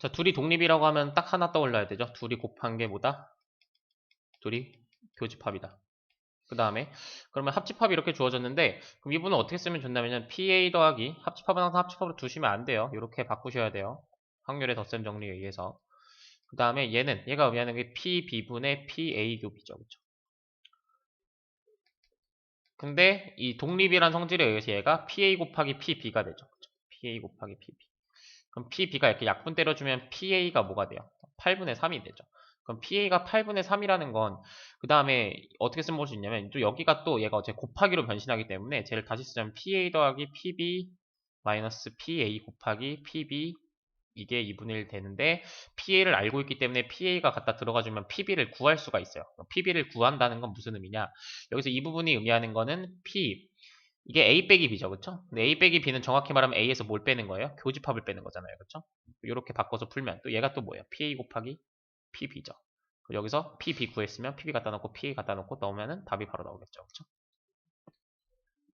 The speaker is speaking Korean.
자, 둘이 독립이라고 하면 딱 하나 떠올라야 되죠. 둘이 곱한 게 뭐다? 둘이 교집합이다. 그 다음에 그러면 합집합이 이렇게 주어졌는데 그럼 이분은 어떻게 쓰면 좋냐면 PA 더하기 합집합은 항상 합집합으로 두시면 안 돼요. 이렇게 바꾸셔야 돼요. 확률의 덧셈 정리에 의해서. 그 다음에 얘는 얘가 의미하는 게 PB분의 PA 곱이죠. 그렇죠? 근데 이 독립이란 성질에 의해서 얘가 PA 곱하기 PB가 되죠. 그렇죠? PA 곱하기 PB. 그럼 PB가 이렇게 약분 때려주면 PA가 뭐가 돼요? 8분의 3이 되죠. 그럼 PA가 8분의 3이라는 건 그 다음에 어떻게 쓰면 볼 수 있냐면 또 여기가 또 얘가 어째 곱하기로 변신하기 때문에 쟤를 다시 쓰자면 PA 더하기 PB 마이너스 PA 곱하기 PB 이게 2분의 1 되는데 PA를 알고 있기 때문에 PA가 갖다 들어가주면 PB를 구할 수가 있어요. PB를 구한다는 건 무슨 의미냐? 여기서 이 부분이 의미하는 거는 P 이게 A 빼기 B죠, 그렇죠? 근데 A 빼기 B는 정확히 말하면 A에서 뭘 빼는 거예요? 교집합을 빼는 거잖아요, 그렇죠? 이렇게 바꿔서 풀면 또 얘가 또 뭐예요? PA 곱하기 PB죠. 여기서 PB 구했으면 PB 갖다 놓고 PA 갖다 놓고 넣으면은 답이 바로 나오겠죠, 그렇죠?